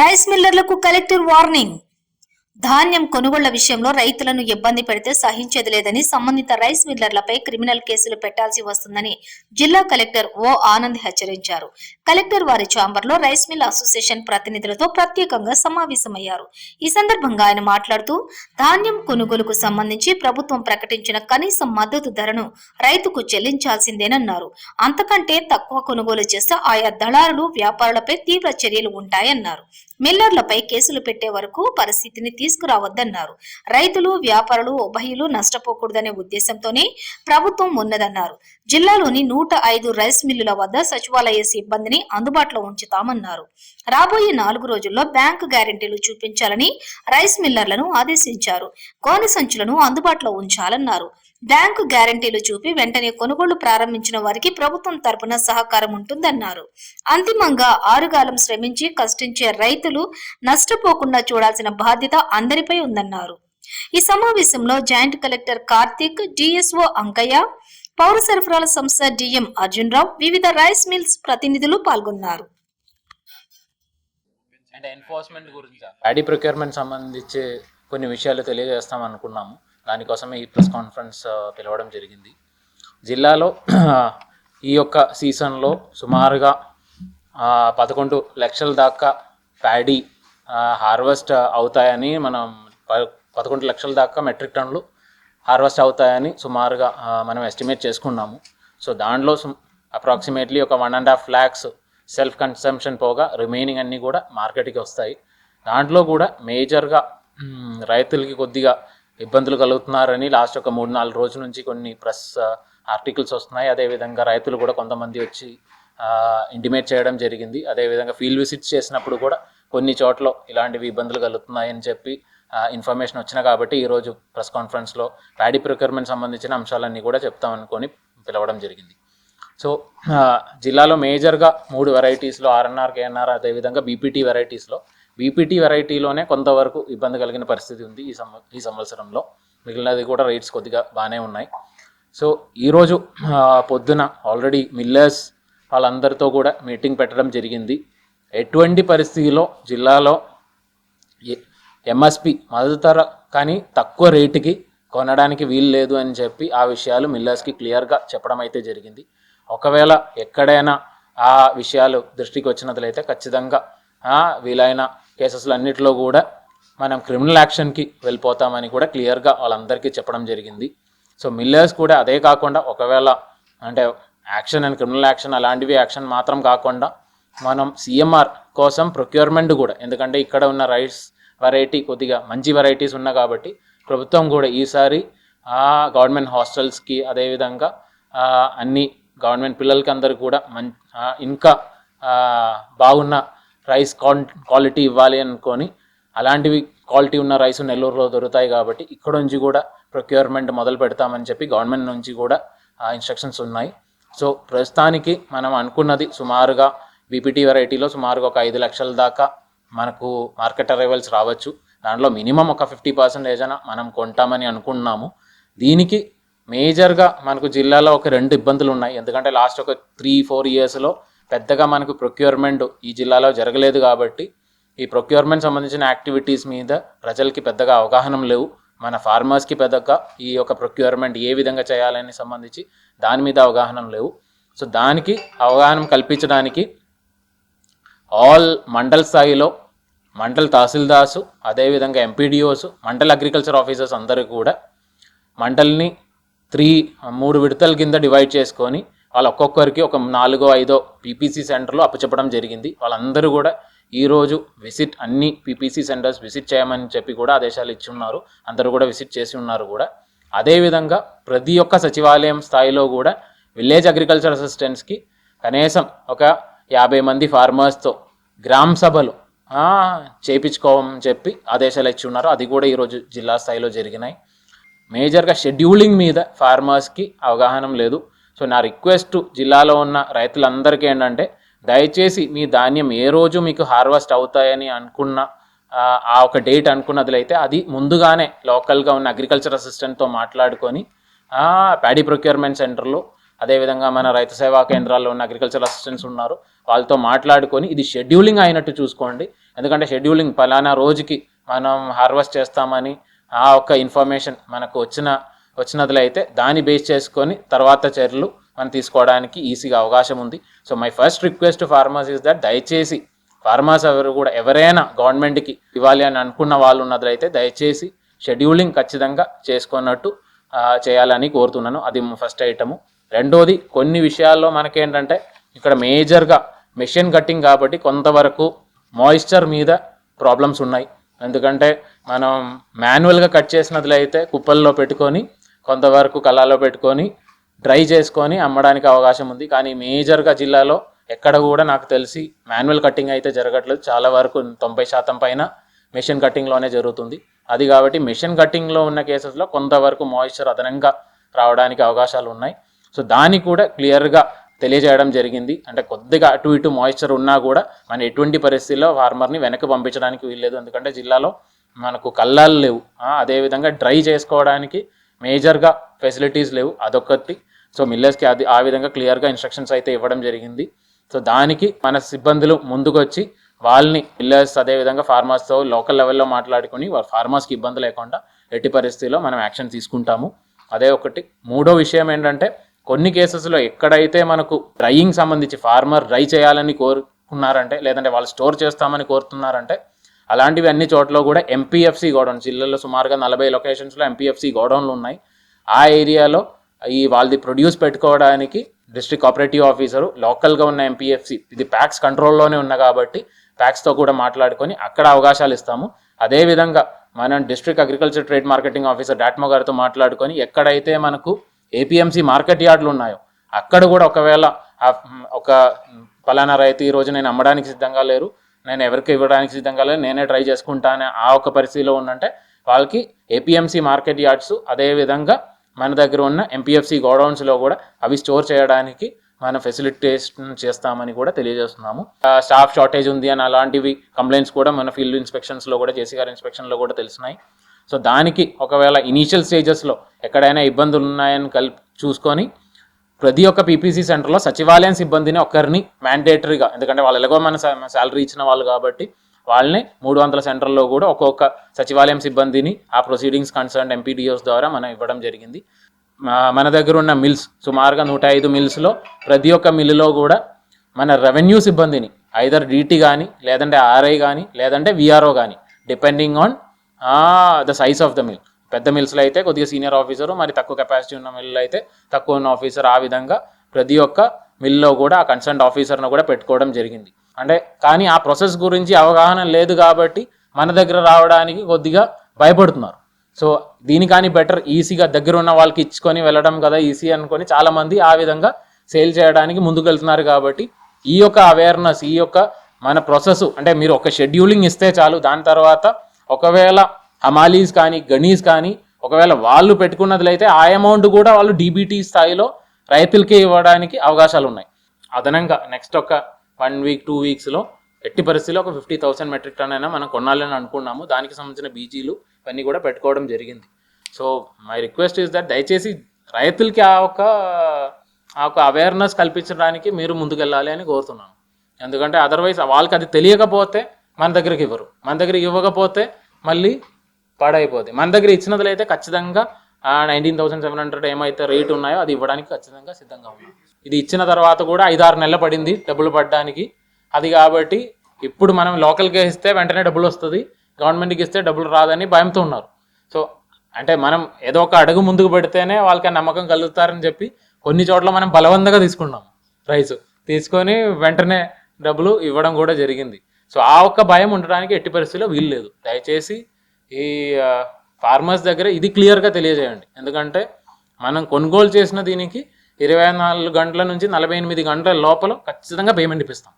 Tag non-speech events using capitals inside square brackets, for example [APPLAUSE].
Rice మిల్లర్లకు collector warning. ధాన్యం కొనుగోళ్ళ విషయంలో రైతులను ఇబ్బంది పెడితే సహించేది లేదని సంబంధిత రైస్ మిల్లర్లపై క్రిమినల్ కేసులు పెట్టాల్సి వస్తుందని జిల్లా కలెక్టర్ ఓ ఆనంద్ హెచ్చరించారు. కలెక్టర్ వారి చాంబర్లో రైస్ మిల్ అసోసియేషన్ ప్రతినిధులతో ప్రత్యేకంగా సమావేశమయ్యారు. ఈ సందర్భంగా ఆయన మాట్లాడుతూ ధాన్యం కొనుగోలుకు సంబంధించి ప్రభుత్వం ప్రకటించిన కనీస మద్దతు ధరను రైతుకు చెల్లించాల్సిందేనన్నారు. అంతకంటే తక్కువ కొనుగోలు చేస్తే ఆయా దళారులు వ్యాపారులపై తీవ్ర చర్యలు ఉంటాయన్నారు. మిల్లర్లపై కేసులు పెట్టే వరకు పరిస్థితిని తీసుకురావద్దన్నారు. రైతులు వ్యాపారులు ఉభయులు నష్టపోకూడదనే ఉద్దేశంతోనే ప్రభుత్వం ఉన్నదన్నారు. జిల్లాలోని నూట ఐదు రైస్ మిల్లుల వద్ద సచివాలయ సిబ్బందిని అందుబాటులో ఉంచుతామన్నారు. రాబోయే నాలుగు రోజుల్లో బ్యాంకు గ్యారెంటీలు చూపించాలని రైస్ మిల్లర్లను ఆదేశించారు. కోని సంచులను అందుబాటులో ఉంచాలన్నారు. బ్యాంకు గ్యారెంటీలు చూపి వెంటనే కొనుగోళ్ళు ప్రారంభించిన వారికి ప్రభుత్వం తరపున సహకారం ఉంటుందన్నారు. అంతిమంగా ఆరుగాలం శ్రమించి కష్టించే రైతులు నష్టపోకుండా చూడాల్సిన బాధ్యత అందరిపై ఉందన్నారు. ఈ సమావేశంలో joint collector Karthik DSO Ankaiah పౌర సరఫరాల సంస్థ డిఎం అర్జున్ రావు వివిధ రైస్ మిల్స్ ప్రతినిధులు పాల్గొన్నారు. అంటే ఎన్ఫోర్స్మెంట్ గురించి? ప్యాడీ ప్రొక్యూర్మెంట్ సంబంధించి కొన్ని విషయాలు తెలియజేస్తాం అనుకున్నాము. దానికోసమే ఈ ప్రెస్ కాన్ఫరెన్స్ పిలవడం జరిగింది. జిల్లాలో [CLEARS THROAT] ఈ యొక్క సీజన్లో సుమారుగా పదకొండు లక్షల దాకా ప్యాడీ హార్వెస్ట్ అవుతాయని మనం ప- పదకొండు లక్షల దాకా మెట్రిక్ టన్నులు హార్వెస్ట్ అవుతాయని సుమారుగా మనం ఎస్టిమేట్ చేసుకున్నాము. సో దాంట్లో అప్రాక్సిమేట్లీ ఒక one and half lakhs self consumption పోగా రిమైనింగ్ అన్నీ కూడా మార్కెట్కి వస్తాయి. దాంట్లో కూడా మేజర్గా రైతులకి కొద్దిగా ఇబ్బందులు కలుగుతున్నారని లాస్ట్ ఒక మూడు నాలుగు రోజుల నుంచి కొన్ని ప్రెస్ ఆర్టికల్స్ వస్తున్నాయి. అదేవిధంగా రైతులు కూడా కొంతమంది వచ్చి ఇంటిమేట్ చేయడం జరిగింది. అదేవిధంగా ఫీల్డ్ విజిట్స్ చేసినప్పుడు కూడా కొన్ని చోట్ల ఇలాంటివి ఇబ్బందులు కలుగుతున్నాయని చెప్పి ఇన్ఫర్మేషన్ వచ్చిన కాబట్టి ఈరోజు ప్రెస్ కాన్ఫరెన్స్లో ప్యాడీ ప్రొక్యూర్మెంట్ సంబంధించిన అంశాలన్నీ కూడా చెప్తామనుకొని పిలవడం జరిగింది. సో జిల్లాలో మేజర్గా మూడు వెరైటీస్లో ఆర్ఎన్ఆర్ కేఎన్ఆర్ అదేవిధంగా బీపీటీ వెరైటీస్లో బీపీటీ వెరైటీలోనే కొంతవరకు ఇబ్బంది కలిగిన పరిస్థితి ఉంది ఈ సంవ ఈ సంవత్సరంలో. మిగిలినది కూడా రేట్స్ కొద్దిగా బాగానే ఉన్నాయి. సో ఈరోజు పొద్దున ఆల్రెడీ మిల్లర్స్ వాళ్ళందరితో కూడా మీటింగ్ పెట్టడం జరిగింది. ఎటువంటి పరిస్థితిలో జిల్లాలో ఎంఎస్పి మద్దతు ధర కానీ తక్కువ రేటుకి కొనడానికి వీలు లేదు అని చెప్పి ఆ విషయాలు మిల్లర్స్కి క్లియర్గా చెప్పడం అయితే జరిగింది. ఒకవేళ ఎక్కడైనా ఆ విషయాలు దృష్టికి వచ్చినట్లయితే ఖచ్చితంగా వీలైన కేసెస్లు అన్నిటిలో కూడా మనం క్రిమినల్ యాక్షన్కి వెళ్ళిపోతామని కూడా క్లియర్గా వాళ్ళందరికీ చెప్పడం జరిగింది. సో మిల్లర్స్ కూడా అదే కాకుండా ఒకవేళ అంటే యాక్షన్ అండ్ క్రిమినల్ యాక్షన్ అలాంటివి యాక్షన్ మాత్రం కాకుండా మనం సిఎంఆర్ కోసం ప్రొక్యూర్మెంట్ కూడా ఎందుకంటే ఇక్కడ ఉన్న రైట్స్ వెరైటీ కొద్దిగా మంచి వెరైటీస్ ఉన్నాయి కాబట్టి ప్రభుత్వం కూడా ఈసారి గవర్నమెంట్ హాస్టల్స్కి అదేవిధంగా అన్ని గవర్నమెంట్ పిల్లలకి అందరు కూడా మం ఇంకా బాగున్న రైస్ క్వాన్ క్వాలిటీ ఇవ్వాలి అనుకొని అలాంటివి క్వాలిటీ ఉన్న రైస్ నెల్లూరులో దొరుకుతాయి కాబట్టి ఇక్కడ నుంచి కూడా ప్రొక్యూర్మెంట్ మొదలు పెడతామని చెప్పి గవర్నమెంట్ నుంచి కూడా ఇన్స్ట్రక్షన్స్ ఉన్నాయి. సో ప్రస్తుతానికి మనం అనుకున్నది సుమారుగా బీపీటీ వెరైటీలో సుమారుగా ఒక ఐదు లక్షల దాకా మనకు మార్కెట్ అరైవల్స్ రావచ్చు. దాంట్లో మినిమం ఒక ఫిఫ్టీ పర్సెంటేజ్ అయినా మనం కొంటామని అనుకుంటున్నాము. దీనికి మేజర్గా మనకు జిల్లాలో ఒక రెండు ఇబ్బందులు ఉన్నాయి. ఎందుకంటే లాస్ట్ ఒక త్రీ ఫోర్ ఇయర్స్లో పెద్దగా మనకు ప్రొక్యూర్మెంట్ ఈ జిల్లాలో జరగలేదు కాబట్టి ఈ ప్రొక్యూర్మెంట్ సంబంధించిన యాక్టివిటీస్ మీద ప్రజలకి పెద్దగా అవగాహన లేవు. మన ఫార్మర్స్కి పెద్దగా ఈ యొక్క ప్రొక్యూర్మెంట్ ఏ విధంగా చేయాలని సంబంధించి దాని మీద అవగాహన లేవు. సో దానికి అవగాహన కల్పించడానికి ఆల్ మండల్ స్థాయిలో మండల్ తహసీల్దార్సు అదేవిధంగా ఎంపీడీఓస్ మండల్ అగ్రికల్చర్ ఆఫీసర్స్ అందరూ కూడా మండల్ని త్రీ మూడు విడతల కింద డివైడ్ చేసుకొని వాళ్ళు ఒక్కొక్కరికి ఒక నాలుగో ఐదో పీపీసీ సెంటర్లో అప్పచెప్పడం జరిగింది. వాళ్ళందరూ కూడా ఈరోజు విజిట్ అన్ని పీపీసీ సెంటర్స్ విజిట్ చేయమని చెప్పి కూడా ఆదేశాలు ఇచ్చి ఉన్నారు. అందరూ కూడా విజిట్ చేసి ఉన్నారు కూడా. అదేవిధంగా ప్రతి ఒక్క సచివాలయం స్థాయిలో కూడా విలేజ్ అగ్రికల్చర్ అసిస్టెంట్స్కి కనీసం ఒక యాభై మంది ఫార్మర్స్తో గ్రామ సభలు చేయించుకోమని చెప్పి ఆదేశాలు ఇచ్చి ఉన్నారు. అది కూడా ఈరోజు జిల్లా స్థాయిలో జరిగినాయి. మేజర్గా షెడ్యూలింగ్ మీద ఫార్మర్స్కి అవగాహన లేదు. సో నా రిక్వెస్ట్ జిల్లాలో ఉన్న రైతులందరికీ ఏంటంటే దయచేసి మీ ధాన్యం ఏ రోజు మీకు హార్వెస్ట్ అవుతాయని అనుకున్న ఆ, ఒక డేట్ అనుకున్నదిలైతే అది ముందుగానే లోకల్గా ఉన్న అగ్రికల్చర్ అసిస్టెంట్తో మాట్లాడుకొని ప్యాడీ ప్రొక్యూర్మెంట్ సెంటర్లో అదేవిధంగా మన రైతు సేవా కేంద్రాల్లో ఉన్న అగ్రికల్చర్ అసిస్టెంట్స్ ఉన్నారు. వాళ్ళతో మాట్లాడుకొని ఇది షెడ్యూలింగ్ అయినట్టు చూసుకోండి. ఎందుకంటే షెడ్యూలింగ్ పలానా రోజుకి మనం హార్వెస్ట్ చేస్తామని ఆ ఒక్క ఇన్ఫర్మేషన్ మనకు వచ్చిన వచ్చినదిలో అయితే దాన్ని బేస్ చేసుకొని తర్వాత చర్యలు మనం తీసుకోవడానికి ఈజీగా అవకాశం ఉంది. So my first request farmers is that దయచేసి ఫార్మర్స్ ఎవరు కూడా ఎవరైనా గవర్నమెంట్కి ఇవ్వాలి అని అనుకున్న వాళ్ళు ఉన్నట్లయితే దయచేసి షెడ్యూలింగ్ ఖచ్చితంగా చేసుకున్నట్టు చేయాలని కోరుతున్నాను. అది ఫస్ట్ ఐటము రెండోది కొన్ని విషయాల్లో మనకేంటంటే ఇక్కడ మేజర్గా మెషిన్ కట్టింగ్ కాబట్టి కొంతవరకు మాయిశ్చర్ మీద ప్రాబ్లమ్స్ ఉన్నాయి. ఎందుకంటే మనం మాన్యువల్గా కట్ చేసినట్లయితే కుప్పల్లో పెట్టుకొని కొంతవరకు కళ్ళలో పెట్టుకొని డ్రై చేసుకొని అమ్మడానికి అవకాశం ఉంది. కానీ మేజర్గా జిల్లాలో ఎక్కడ కూడా నాకు తెలిసి మాన్యువల్ కటింగ్ అయితే జరగట్లేదు. చాలా వరకు తొంభై శాతం పైన మెషిన్ కటింగ్లోనే జరుగుతుంది. అది కాబట్టి మెషిన్ కటింగ్లో ఉన్న కేసెస్లో కొంతవరకు మాయిశ్చర్ అదనంగా రావడానికి అవకాశాలు ఉన్నాయి. సో దాన్ని కూడా క్లియర్గా తెలియజేయడం జరిగింది. అంటే కొద్దిగా అటు ఇటు మాయిశ్చర్ ఉన్నా కూడా మన ఎటువంటి పరిస్థితుల్లో ఫార్మర్ని వెనక్కి పంపించడానికి వీల్లేదు. ఎందుకంటే జిల్లాలో మనకు కళ్ళాలు లేవు. అదేవిధంగా డ్రై చేసుకోవడానికి మేజర్గా ఫెసిలిటీస్ లేవు. అదొకటి. సో మిల్లర్స్కి అది ఆ విధంగా క్లియర్గా ఇన్స్ట్రక్షన్స్ అయితే ఇవ్వడం జరిగింది. సో దానికి మన సిబ్బందులు ముందుకొచ్చి వాళ్ళని మిల్లర్స్ అదేవిధంగా ఫార్మర్స్తో లోకల్ లెవెల్లో మాట్లాడుకొని వాళ్ళ ఫార్మర్స్కి ఇబ్బంది లేకుండా ఎట్టి పరిస్థితిలో మనం యాక్షన్ తీసుకుంటాము. అదే ఒకటి. మూడో విషయం ఏంటంటే కొన్ని కేసెస్లో ఎక్కడైతే మనకు డ్రైయింగ్ సంబంధించి ఫార్మర్ డ్రై చేయాలని కోరుకున్నారంటే లేదంటే వాళ్ళు స్టోర్ చేస్తామని కోరుతున్నారంటే అలాంటివి అన్ని చోట్ల కూడా ఎంపీఎఫ్సి గోడౌన్ జిల్లాలో సుమారుగా నలభై లొకేషన్స్లో ఎంపీఎఫ్సి గోడౌన్లు ఉన్నాయి. ఆ ఏరియాలో ఈ వాళ్ళది ప్రొడ్యూస్ పెట్టుకోవడానికి డిస్ట్రిక్ట్ ఆపరేటివ్ ఆఫీసరు లోకల్గా ఉన్న ఎంపీఎఫ్సి ఇది ప్యాక్స్ కంట్రోల్లోనే ఉన్న కాబట్టి ప్యాక్స్తో కూడా మాట్లాడుకొని అక్కడ అవకాశాలు ఇస్తాము. అదేవిధంగా మనం district agriculture trade marketing officer DATMO గారితో మాట్లాడుకొని ఎక్కడైతే మనకు ఏపీఎంసీ మార్కెట్ యార్డులు ఉన్నాయో. అక్కడ కూడా ఒకవేళ ఒక పలానా రైతు ఈరోజు నేను అమ్మడానికి సిద్ధంగా లేరు నేను ఎవరికి ఇవ్వడానికి సిద్ధంగా లేరు నేనే ట్రై చేసుకుంటానే ఆ ఒక పరిస్థితిలో ఉందంటే వాళ్ళకి ఏపీఎంసీ మార్కెట్ యార్డ్స్ అదేవిధంగా మన దగ్గర ఉన్న ఎంపీఎఫ్సి గోడౌన్స్లో కూడా అవి స్టోర్ చేయడానికి మనం ఫెసిలిటేషన్ చేస్తామని కూడా తెలియజేస్తున్నాము. స్టాఫ్ షార్టేజ్ ఉంది అని అలాంటివి కంప్లైంట్స్ కూడా మన ఫీల్డ్ ఇన్స్పెక్షన్స్లో కూడా జేసీ గారి ఇన్స్పెక్షన్లో కూడా తెలిసినాయి సో దానికి ఒకవేళ ఇనీషియల్ స్టేజెస్లో ఎక్కడైనా ఇబ్బందులు ఉన్నాయని కలిపి చూసుకొని ప్రతి ఒక్క పీపీసీ సెంటర్లో సచివాలయం సిబ్బందిని ఒకరిని మ్యాండేటరీగా ఎందుకంటే వాళ్ళు ఎలాగో మన శాలరీ ఇచ్చిన వాళ్ళు కాబట్టి వాళ్ళని మూడు వందల సెంటర్లో కూడా ఒక్కొక్క సచివాలయం సిబ్బందిని ఆ ప్రొసీడింగ్స్ కన్సర్న్ ఎంపీడీఓస్ ద్వారా మనం ఇవ్వడం జరిగింది. మన దగ్గర ఉన్న మిల్స్ సుమారుగా నూట ఐదు మిల్స్లో ప్రతి ఒక్క మిల్లులో కూడా మన రెవెన్యూ సిబ్బందిని ఐదర్ డీటీ కానీ లేదంటే ఆర్ఐ కానీ లేదంటే విఆర్ఓ కానీ depending on the size of the mill పెద్ద మిల్స్లో అయితే కొద్దిగా సీనియర్ ఆఫీసరు మరి తక్కువ కెపాసిటీ ఉన్న మిల్లు అయితే తక్కువ ఉన్న ఆఫీసర్ ఆ విధంగా ప్రతి ఒక్క మిల్లో కూడా ఆ కన్సర్న్ ఆఫీసర్ను కూడా పెట్టుకోవడం జరిగింది. అంటే కానీ ఆ ప్రాసెస్ గురించి అవగాహన లేదు కాబట్టి మన దగ్గర రావడానికి కొద్దిగా భయపడుతున్నారు. సో దీనికాని బెటర్ ఈసీగా దగ్గర ఉన్న వాళ్ళకి ఇచ్చుకొని వెళ్ళడం కదా ఈసీ అనుకొని చాలామంది ఆ విధంగా సేల్ చేయడానికి ముందుకు వెళ్తున్నారు కాబట్టి ఈ యొక్క అవేర్నెస్ ఈ యొక్క మన ప్రాసెస్ అంటే మీరు ఒక షెడ్యూలింగ్ ఇస్తే చాలు దాని తర్వాత ఒకవేళ హమాలీస్ కానీ గనీస్ కానీ ఒకవేళ వాళ్ళు పెట్టుకున్నట్లయితే ఆ అమౌంట్ కూడా వాళ్ళు డీబీటీ స్థాయిలో రైతులకే ఇవ్వడానికి అవకాశాలు ఉన్నాయి. అదనంగా నెక్స్ట్ ఒక వన్ వీక్ టూ వీక్స్లో ఎట్టి పరిస్థితిలో ఒక ఫిఫ్టీ థౌసండ్ మెట్రిక్ టన్ అయినా మనం కొనాలని అనుకున్నాము. దానికి సంబంధించిన బీజీలు ఇవన్నీ కూడా పెట్టుకోవడం జరిగింది. So my request is that దయచేసి రైతులకి ఆ ఒక ఆ ఒక అవేర్నెస్ కల్పించడానికి మీరు ముందుకెళ్ళాలి అని కోరుతున్నాను. ఎందుకంటే అదర్వైజ్ వాళ్ళకి అది తెలియకపోతే మన దగ్గరికి ఇవ్వరు. మన దగ్గర ఇవ్వకపోతే మళ్ళీ పాడైపోద్ది. మన దగ్గర ఇచ్చినట్లయితే ఖచ్చితంగా నైన్టీన్ థౌసండ్ సెవెన్ హండ్రెడ్ ఏమైతే రేట్ ఉన్నాయో అది ఇవ్వడానికి ఖచ్చితంగా సిద్ధంగా ఉన్నాం. ఇది ఇచ్చిన తర్వాత కూడా ఐదారు నెలలు పడింది డబ్బులు పడడానికి. అది కాబట్టి ఇప్పుడు మనం లోకల్గా ఇస్తే వెంటనే డబ్బులు వస్తుంది. గవర్నమెంట్కి ఇస్తే డబ్బులు రాదని భయంతో ఉన్నారు. సో అంటే మనం ఏదో ఒక అడుగు ముందుకు పెడితేనే వాళ్ళకి నమ్మకం కలుగుతారని చెప్పి కొన్ని చోట్ల మనం బలవంతంగా తీసుకున్నాం. రైస్ తీసుకొని వెంటనే డబ్బులు ఇవ్వడం కూడా జరిగింది. సో ఆ ఒక్క భయం ఉండడానికి ఎట్టి పరిస్థితిలో వీలు లేదు. దయచేసి ఈ ఫార్మర్స్ దగ్గర ఇది క్లియర్గా తెలియజేయండి. ఎందుకంటే మనం కొనుగోలు చేసిన దీనికి ఇరవై నాలుగు గంటల నుంచి నలభై ఎనిమిది గంటల లోపల ఖచ్చితంగా పేమెంట్ ఇప్పిస్తాం.